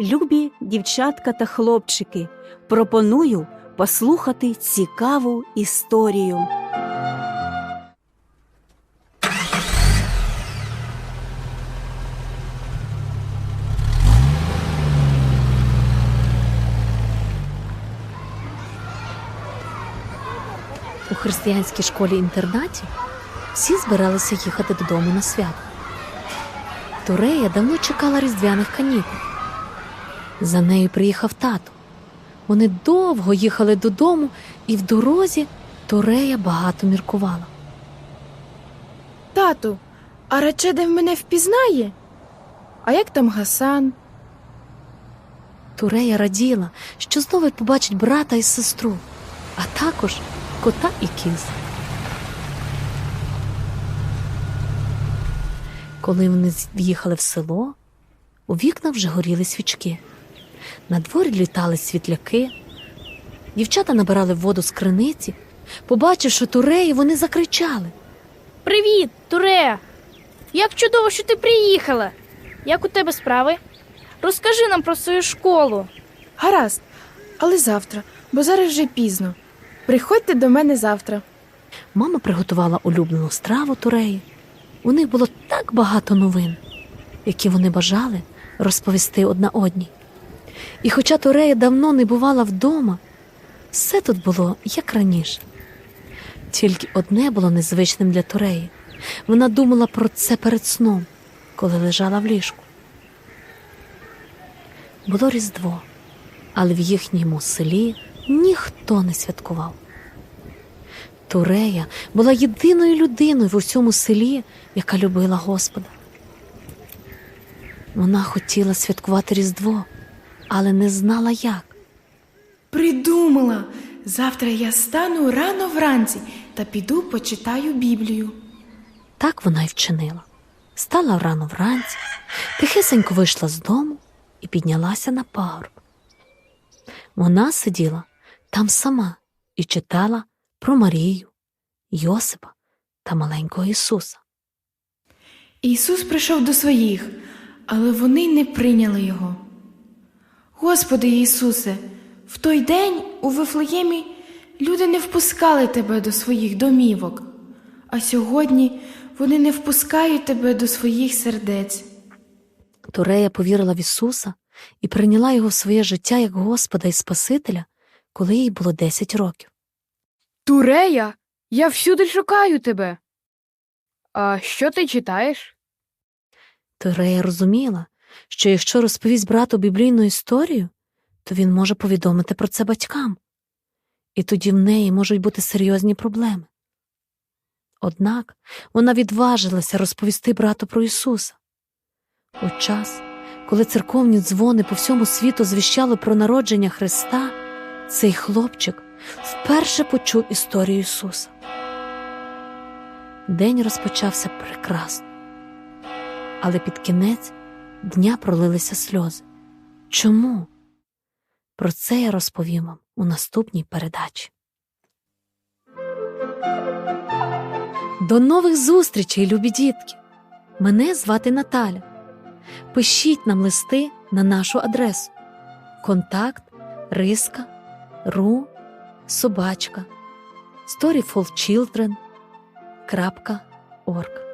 Любі дівчатка та хлопчики, пропоную послухати цікаву історію. У християнській школі-інтернаті всі збиралися їхати додому на свято. Турея давно чекала різдвяних канікул. За нею приїхав тато. Вони довго їхали додому, і в дорозі Турея багато міркувала. Тату, а Рачедев мене впізнає? А як там Гасан? Турея раділа, що знову побачить брата і сестру, а також кота і кіз. Коли вони в'їхали в село, у вікнах вже горіли свічки. На дворі літали світляки. Дівчата набирали воду з криниці. Побачивши туреї, вони закричали. Привіт, Турея! Як чудово, що ти приїхала! Як у тебе справи? Розкажи нам про свою школу. Гаразд, але завтра, бо зараз вже пізно. Приходьте до мене завтра. Мама приготувала улюблену страву туреї. У них було так багато новин, які вони бажали розповісти одна одній. І хоча Турея давно не бувала вдома, все тут було як раніше. Тільки одне було незвичним для Туреї. Вона думала про це перед сном, коли лежала в ліжку. Було Різдво, але в їхньому селі ніхто не святкував. Турея була єдиною людиною в усьому селі, яка любила Господа. Вона хотіла святкувати Різдво, але не знала як. Придумала. Завтра я стану рано вранці та піду почитаю Біблію. Так вона й вчинила. Стала рано вранці, тихесенько вийшла з дому і піднялася на пагорб. Вона сиділа там сама і читала про Марію, Йосипа та маленького Ісуса. Ісус прийшов до своїх, але вони не прийняли його. Господи Ісусе, в той день у Вифлеємі люди не впускали тебе до своїх домівок, а сьогодні вони не впускають тебе до своїх сердець. Турея повірила в Ісуса і прийняла його в своє життя як Господа і Спасителя, коли їй було 10 років. Турея, я всюди шукаю тебе. А що ти читаєш? Турея розуміла, що якщо розповість брату біблійну історію, то він може повідомити про це батькам, і тоді в неї можуть бути серйозні проблеми. Однак вона відважилася розповісти брату про Ісуса. У час, коли церковні дзвони по всьому світу звіщали про народження Христа, цей хлопчик вперше почув історію Ісуса. День розпочався прекрасно, але під кінець дня пролилися сльози. Чому? Про це я розповім вам у наступній передачі. До нових зустрічей, любі дітки! Мене звати Наталя. Пишіть нам листи на нашу адресу контакт риска ру собачка storyfulchildren.org